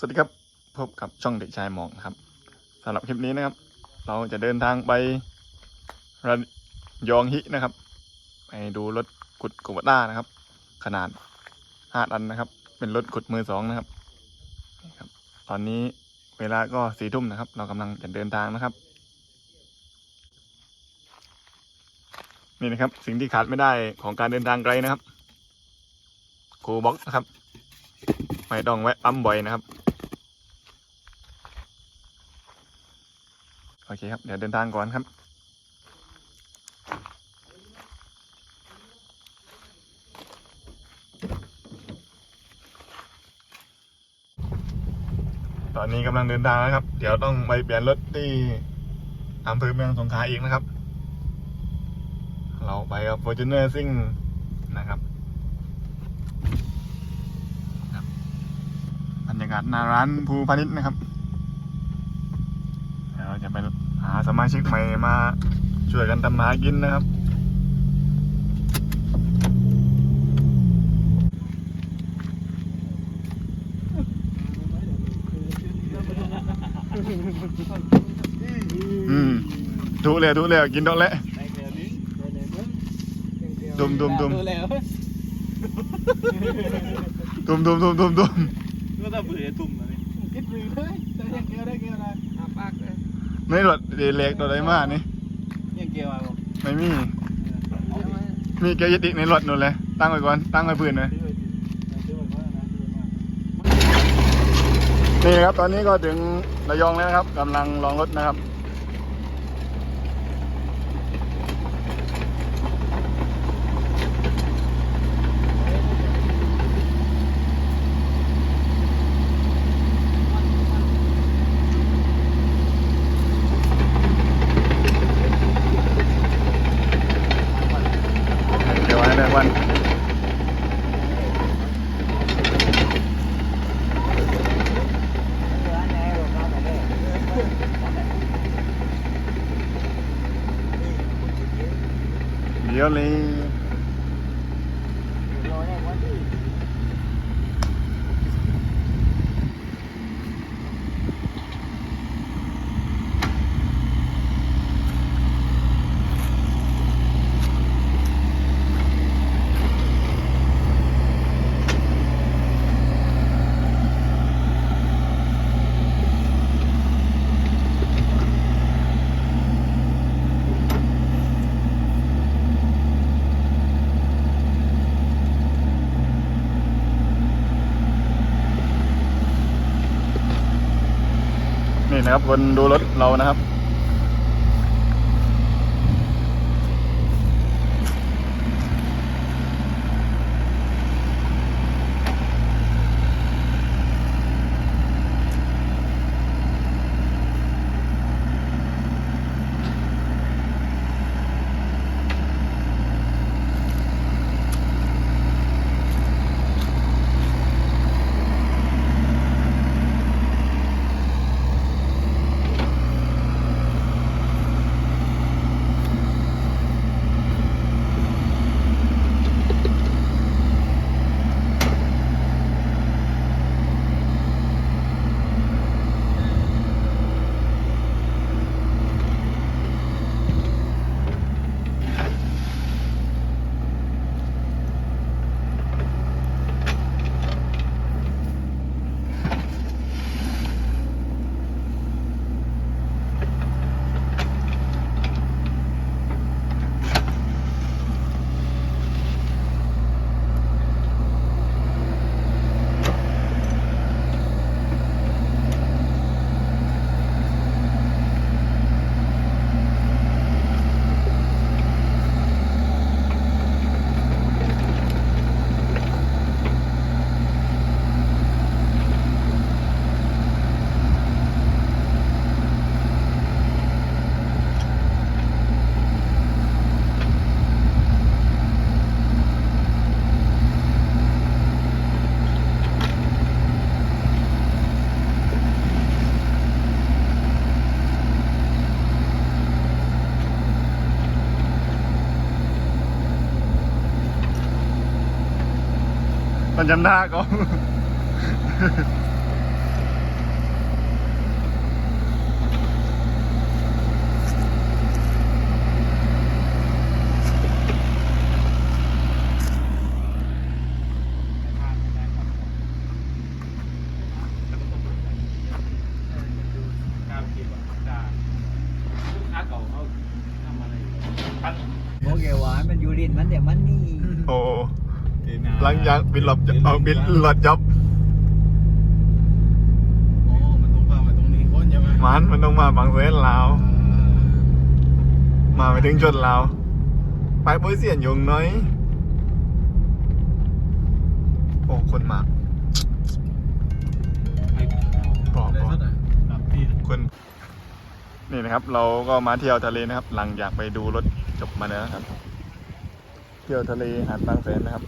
สวัสดีครับพบกับช่องเด็กชายหมองครับสำหรับคลิปนี้นะครับ เราจะเดินทางไประยองฮินะครับ ไปดูรถขุดโกบต้านะครับ ขนาดห้าตันนะครับ เป็นรถขุดมือสองนะครับครับ ตอนนี้เวลาก็สี่ทุ่มนะครับ เรากำลังจะเดินทางนะครับ นี่นะครับ สิ่งที่ขาดไม่ได้ของการเดินทางไกลนะครับคูบ็อกนะครับไม่ต้องแวะปั๊มบ่อยนะครับ โอเคครับ เดี๋ยวเดินทางก่อนครับตอนนี้กำลังเดินทางแล้วครับ เดี๋ยวต้องไปเปลี่ยนรถที่อำเภอเมืองสงขลาอีกนะครับ เราไปกับ Fortuner ซิ่งนะครับบรรยากาศหน้าร้านภูพาณิชย์นะครับ เดี๋ยวเราจะไปหา สมาชิกใหม่มาช่วยกันทำมาหากินนะครับ อืมถูกเลยถูกเลยกินดอกแล้วดุมดุมดุมตุ่มตุ่มตุ่มตุ่มตุ่มก็ต้องเบื่อตุ่มนะนี่คิดมือเลยแต่ยังเกลียวได้เกลียวอะไรอาปากเลย ไม่รถเดเล็กตัวใดมากนี่ยังเกี่ยวอะไรบอกไม่มี มีเกียร์ยึดอีกในรถนู่นเลย ตั้งไว้ก่อน ตั้งไว้พื้นเลยซื้อไว้ซื้อไว้ว่านะซื้อไว้ว่านี่ครับ ตอนนี้ก็ถึงระยองแล้วนะครับกำลังลองรถนะครับ เดี๋ยวไว้ในวัน เดี๋ยวเลย นะครับคนดูรถเรานะครับ มันจำหน้าก็โอเคหวมันอยู่ดินมันแต่มันนีโอ้ หลังจากบินหลบเอาบินหลอดจ็อบโอ้มันต้องพามาตรงนี้คนใช่ไหมมันมันต้องมาบางเซนลาวมาไปถึงจนลาวไปโปรยเสียนยงน้อยโอ้คนมากบอกได้บอกสุดอะรับที่คนนี่นะครับ เราก็มาเที่ยวทะเลนะครับ หลังจากไปดูรถจบมาแล้วนะครับ เที่ยวทะเลหาดบางแสนนะครับ